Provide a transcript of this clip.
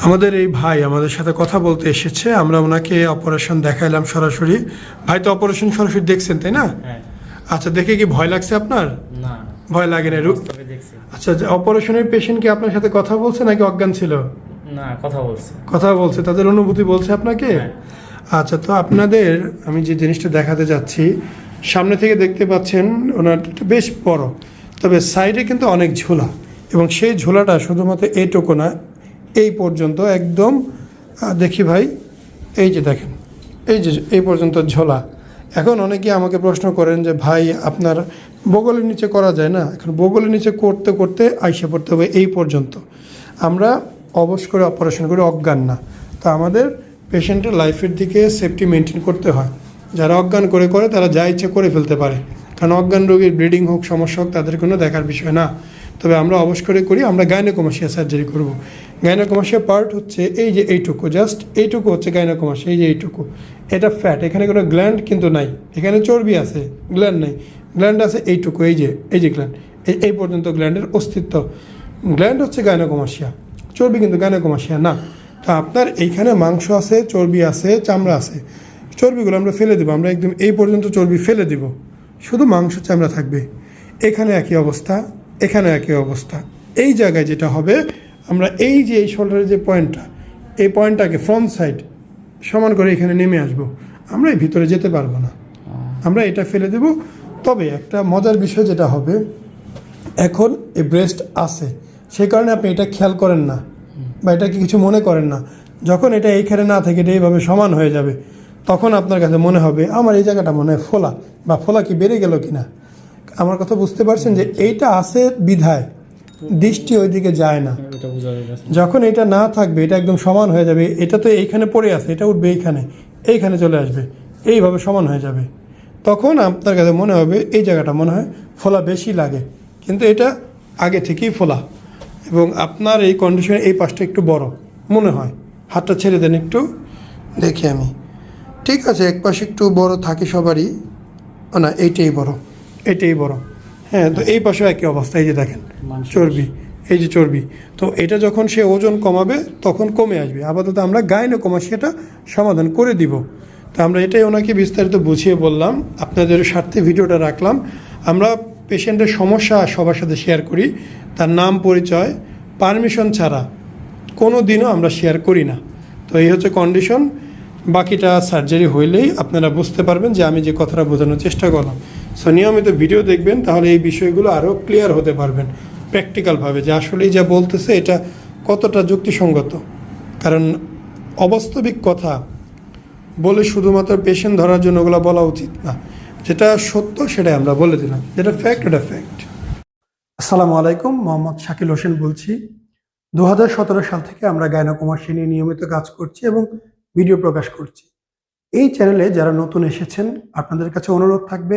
আমাদের এই ভাই আমাদের সাথে কথা বলতে এসেছে আমরা ওনাকে অপারেশন দেখাইলাম সরাসরি। ভাই তো অপারেশন সরাসরি দেখছেন তাই না? হ্যাঁ। আচ্ছা দেখে কি ভয় লাগছে আপনার? না। ভয় লাগে না আচ্ছা অপারেশনের পেশেন্ট কি আপনার সাথে কথা বলছে নাকি অজ্ঞান ছিল? না কথা বলছে। কথা বলছে তাদের অনুভূতি বলছে আপনাকে? হ্যাঁ। আচ্ছা তো আপনাদের আমি যে জিনিসটা দেখাতে যাচ্ছি সামনে থেকে দেখতে পাচ্ছেন ওনার বেশ বড় তবে সাইডে কিন্তু অনেক ঝোলা এবং সেই ঝোলাটা শুধুমাত্র এইটুকু না এই পর্যন্ত একদম দেখি ভাই, এই যে দেখেন, এই যে এই পর্যন্ত ঝোলা। এখন অনেকে আমাকে প্রশ্ন করেন যে, ভাই, আপনার বগলের নিচে করা যায় না? এখন বগলের নিচে করতে করতে আইসে পড়তে হবে এই পর্যন্ত। আমরা অবশ করে অপারেশন করে অজ্ঞান না। তো আমাদের পেশেন্টের লাইফের দিকে সেফটি মেনটেন করতে হয়। যারা অজ্ঞান করে করে, তারা যা ইচ্ছে করে ফেলতে পারে। কারণ অজ্ঞান রোগীর ব্লিডিং হোক, সমস্যা হোক, তাদের কোনো দেখার বিষয় না। তবে আমরা অবশ করে করি, আমরা গাইনোকমাসিয়া সার্জারি করব। গাইনোকমাসিয়া পার্ট হচ্ছে এই যে এইটুকু, জাস্ট এইটুকু হচ্ছে গাইনোকমাসিয়া, এই যে এইটুকু। এটা ফ্যাট এখানে কোনো গ্ল্যান্ড কিন্তু নাই। এখানে চর্বি আছে গ্ল্যান্ড নাই। গ্ল্যান্ড আছে এইটুকু, এই যে এই যে গ্ল্যান্ড এই এই পর্যন্ত গ্ল্যান্ডের অস্তিত্ব। গ্ল্যান্ড হচ্ছে গাইনোকমাসিয়া, চর্বি কিন্তু গাইনোকমাসিয়া না। তো আপনার এইখানে মাংস আছে, চর্বি আছে, চামড়া আছে। চর্বিগুলো আমরা ফেলে দেবো, আমরা একদম এই পর্যন্ত চর্বি ফেলে দেব। শুধু মাংস, চামড়া থাকবে। এখানে একই অবস্থা। এখানে একই অবস্থা। এই জায়গায় যেটা হবে, আমরা এই যে এই শোল্ডারের যে পয়েন্টটা এই পয়েন্টটাকে ফ্রন্ট সাইড সমান করে এখানে নেমে আসব। আমরা এই ভিতরে যেতে পারব না। আমরা এটা ফেলে দেব। তবে একটা মজার বিষয় যেটা হবে, এখন এই ব্রেস্ট আছে। সেই কারণে আপনি এটা খেয়াল করেন না, বা এটাকে কিছু মনে করেন না। যখন এটা এইখানে না থেকে এটা এইভাবে সমান হয়ে যাবে, তখন আপনার কাছে মনে হবে, আমার এই জায়গাটা মনে হয় ফোলা, বা ফোলা কি বেড়ে গেল কিনা? আমার কথা বুঝতে পারছেন যে এইটা আছে বিধায়। দৃষ্টি ওইদিকে যায় না। যখন এটা না থাকবে এটা একদম সমান হয়ে যাবে। এটা তো এইখানে পড়ে আছে এটা উঠবে এইখানে এইখানে চলে আসবে এইভাবে সমান হয়ে যাবে। তখন আপনার কাছে মনে হবে এই জায়গাটা মনে হয় ফোলা বেশি লাগে। কিন্তু এটা আগে থেকেই ফোলা। এবং আপনার এই কন্ডিশনে এই পাশটা একটু বড় মনে হয়। হাতটা ছেড়ে দেন একটু দেখি আমি। ঠিক আছে এক পাশে একটু বড় থাকে সবারই। না এইটাই বড়। এটাই বড় হ্যাঁ তো এই পাশেও একই অবস্থা এই যে দেখেন চর্বি এই যে চর্বি। তো এটা যখন সে ওজন কমাবে তখন কমে আসবে। আপাতত আমরা গাইনো কমা সেটা সমাধান করে দিব। তো আমরা এটাই ওনাকে বিস্তারিত বুঝিয়ে বললাম আপনাদের স্বার্থে ভিডিওটা রাখলাম। আমরা পেশেন্টের সমস্যা সবার সাথে শেয়ার করি তার নাম পরিচয় পারমিশন ছাড়া কোনো দিনও আমরা শেয়ার করি না। তো এই হচ্ছে কন্ডিশন বাকিটা সার্জারি হইলেই আপনারা বুঝতে পারবেন যে আমি যে কথাটা বোঝানোর চেষ্টা করলাম। সো নিয়মিত ভিডিও দেখবেন, তাহলে এই বিষয়গুলো আরও ক্লিয়ার হতে পারবেন প্র্যাকটিক্যালভাবে যে আসলেই যা বলতেছে এটা কতটা যুক্তিসঙ্গত। কারণ অবাস্তবিক কথা বলে শুধুমাত্র পেশেন্ট ধরার জন্য ওগুলো বলা উচিত না। যেটা সত্য সেটাই আমরা বলে দিলাম। যেটা ফ্যাক্ট এটা ফ্যাক্ট আসসালামু আলাইকুম, মোহাম্মদ শাকিল হোসেন বলছি। দু হাজার সতেরো সাল থেকে আমরা গায়নাকুমাসী নিয়ে নিয়মিত কাজ করছি এবং ভিডিও প্রকাশ করছি। এই চ্যানেলে যারা নতুন এসেছেন, আপনাদের কাছে অনুরোধ থাকবে